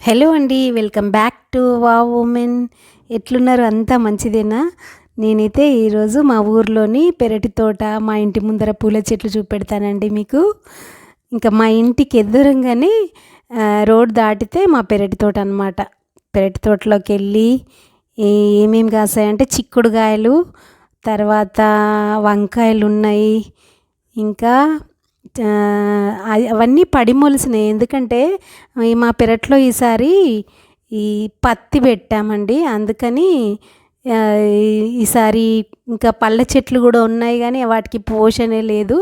Hello అండి welcome back to వా women. ఎట్లున్నారు? అంతా మంచిదేనా? నేనైతే ఈరోజు మా ఊర్లోని పెరటి తోట మా ఇంటి ముందర పూల చెట్లు చూపెడతానండి మీకు. ఇంకా మా ఇంటికి ఎదురంగానే రోడ్ దాటితే మా పెరటి తోట అనమాట పెరటి తోటలోకి వెళ్ళి ఏ- ఏమేమి కాసాయంటే చిక్కుడుకాయలు తర్వాత వంకాయలు ఉన్నాయి ఇంకా అవన్నీ పడి మొలిసినాయి. ఎందుకంటే మా పెరట్లో ఈసారి ఈ పత్తి పెట్టామండి. అందుకని ఈసారి ఇంకా పళ్ళ చెట్లు కూడా ఉన్నాయి కానీ వాటికి పోషణే లేదు.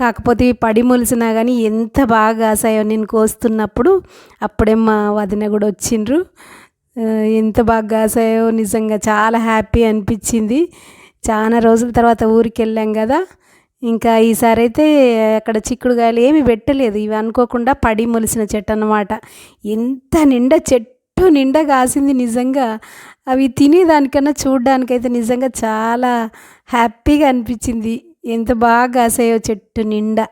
కాకపోతే ఇవి పడి మొలిసినా కానీ ఎంత బాగా కాసాయో నేను కోస్తున్నప్పుడు అప్పుడే మా వదిన కూడా వచ్చిండ్రు. ఎంత బాగా కాసాయో నిజంగా చాలా హ్యాపీ అనిపించింది. చాలా రోజుల తర్వాత ఊరికి వెళ్ళాం కదా. ఇంకా ఈసారి అయితే అక్కడ చిక్కుడుకాయలు ఏమి పెట్టలేదు. ఇవి అనుకోకుండా పడి మొలిసిన చెట్టు అన్నమాట. ఎంత నిండా చెట్టు నిండా కాసింది నిజంగా. అవి తినేదానికన్నా చూడడానికైతే నిజంగా చాలా హ్యాపీగా అనిపించింది. ఎంత బాగా కాసాయో చెట్టు నిండా.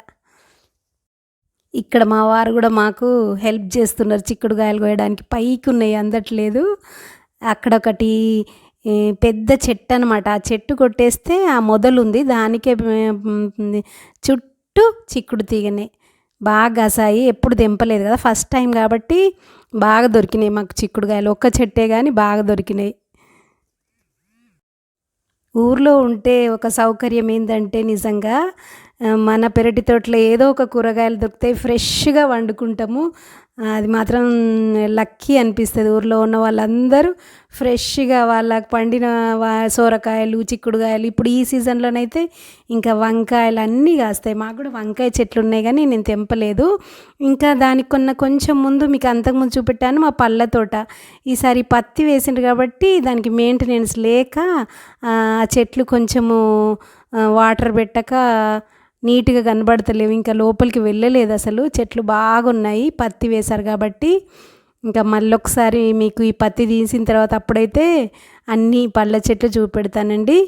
ఇక్కడ మా వారు కూడా మాకు హెల్ప్ చేస్తున్నారు చిక్కుడుకాయలు కోయడానికి. పైకి ఉన్నాయి అందట్లేదు. అక్కడ ఒకటి పెద్ద చెట్టు అనమాట ఆ చెట్టు కొట్టేస్తే ఆ మొదలుంది. దానికే చుట్టూ చిక్కుడు తీగనే. బాగా గసాయి ఎప్పుడు తెంపలేదు కదా. ఫస్ట్ టైం కాబట్టి బాగా దొరికినాయి మాకు చిక్కుడుకాయలు. ఒక్క చెట్టే కానీ బాగా దొరికినాయి. ఊర్లో ఉంటే ఒక సౌకర్యం ఏంటంటే నిజంగా మన పెరటి తోటలో ఏదో ఒక కూరగాయలు దొరుకుతాయి ఫ్రెష్గా వండుకుంటాము. అది మాత్రం లక్కీ అనిపిస్తుంది. ఊర్లో ఉన్న వాళ్ళందరూ ఫ్రెష్గా వాళ్ళకి పండిన వా సోరకాయలు చిక్కుడుకాయలు ఇప్పుడు ఈ సీజన్లోనైతే ఇంకా వంకాయలు అన్నీ కాస్తాయి. మాకు కూడా వంకాయ చెట్లు ఉన్నాయి కానీ నేను తెంపలేదు. ఇంకా దానికి కొన్న కొంచెం ముందు మీకు అంతకుముందు చూపెట్టాను మా పళ్ళ తోట. ఈసారి పత్తి వేసిండ్రు కాబట్టి దానికి మెయింటెనెన్స్ లేక ఆ చెట్లు కొంచెము వాటర్ పెట్టక నీట్గా కనబడతలేవు. ఇంకా లోపలికి వెళ్ళలేదు అసలు. చెట్లు బాగున్నాయి పత్తి వేశారు కాబట్టి. ఇంకా మళ్ళీ ఒకసారి మీకు ఈ పత్తి తీసిన తర్వాత అప్పుడైతే అన్ని పళ్ళ చెట్లు చూపెడతానండి.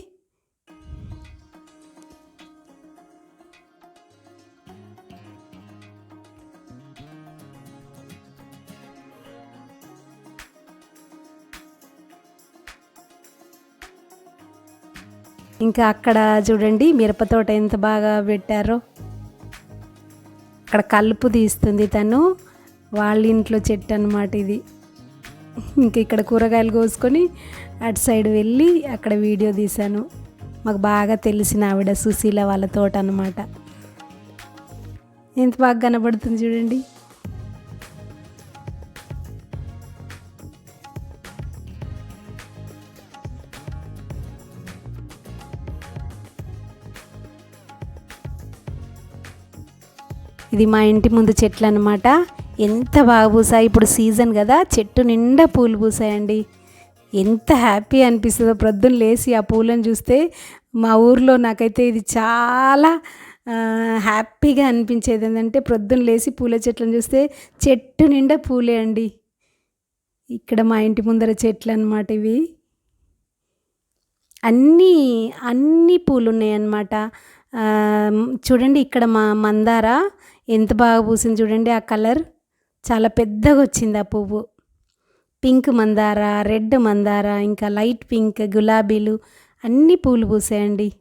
ఇంకా అక్కడ చూడండి మిరప తోట ఎంత బాగా పెట్టారో. అక్కడ కలుపు తీస్తుంది తను. వాళ్ళ ఇంట్లో చెట్టు అనమాట ఇది. ఇంక ఇక్కడ కూరగాయలు కోసుకొని అటు సైడ్ వెళ్ళి అక్కడ వీడియో తీశాను. మాకు బాగా తెలిసిన ఆవిడ సుశీల వాళ్ళ తోట అనమాట ఎంత బాగా కనబడుతుంది చూడండి. ఇది మా ఇంటి ముందు చెట్లు అనమాట ఎంత బాగా పూసాయి. ఇప్పుడు సీజన్ కదా. చెట్టు నిండా పూలు పూసాయండి. ఎంత హ్యాపీ అనిపిస్తుందో. ప్రొద్దున లేచి ఆ పూలను చూస్తే మా ఊర్లో నాకైతే ఇది చాలా హ్యాపీగా అనిపించేది ఏంటంటే ప్రొద్దున లేచి పూల చెట్లను చూస్తే చెట్టు నిండా పూలే అండి. ఇక్కడ మా ఇంటి ముందర చెట్లు అనమాట ఇవి. అన్నీ అన్ని పూలు ఉన్నాయన్నమాట చూడండి ఇక్కడ మా మందార ఎంత బాగా పూసింది చూడండి ఆ కలర్. చాలా పెద్దగా వచ్చింది ఆ పువ్వు. పింక్ మందార రెడ్ మందార ఇంకా లైట్ పింక్ గులాబీలు అన్ని పూలు పూసాయండి.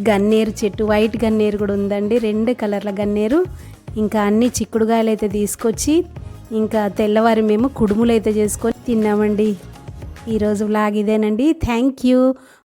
గన్నేరు చెట్టు వైట్ గన్నేరు కూడా ఉందండి. రెండు కలర్ల గన్నేరు. ఇంకా అన్ని చిక్కుడుగాయలు అయితే తీసుకొచ్చి ఇంకా తెల్లవారి మేము కుడుములు అయితే చేసుకొని తిన్నామండి. ఈరోజు వ్లాగ్ ఇదేనండి. Thank you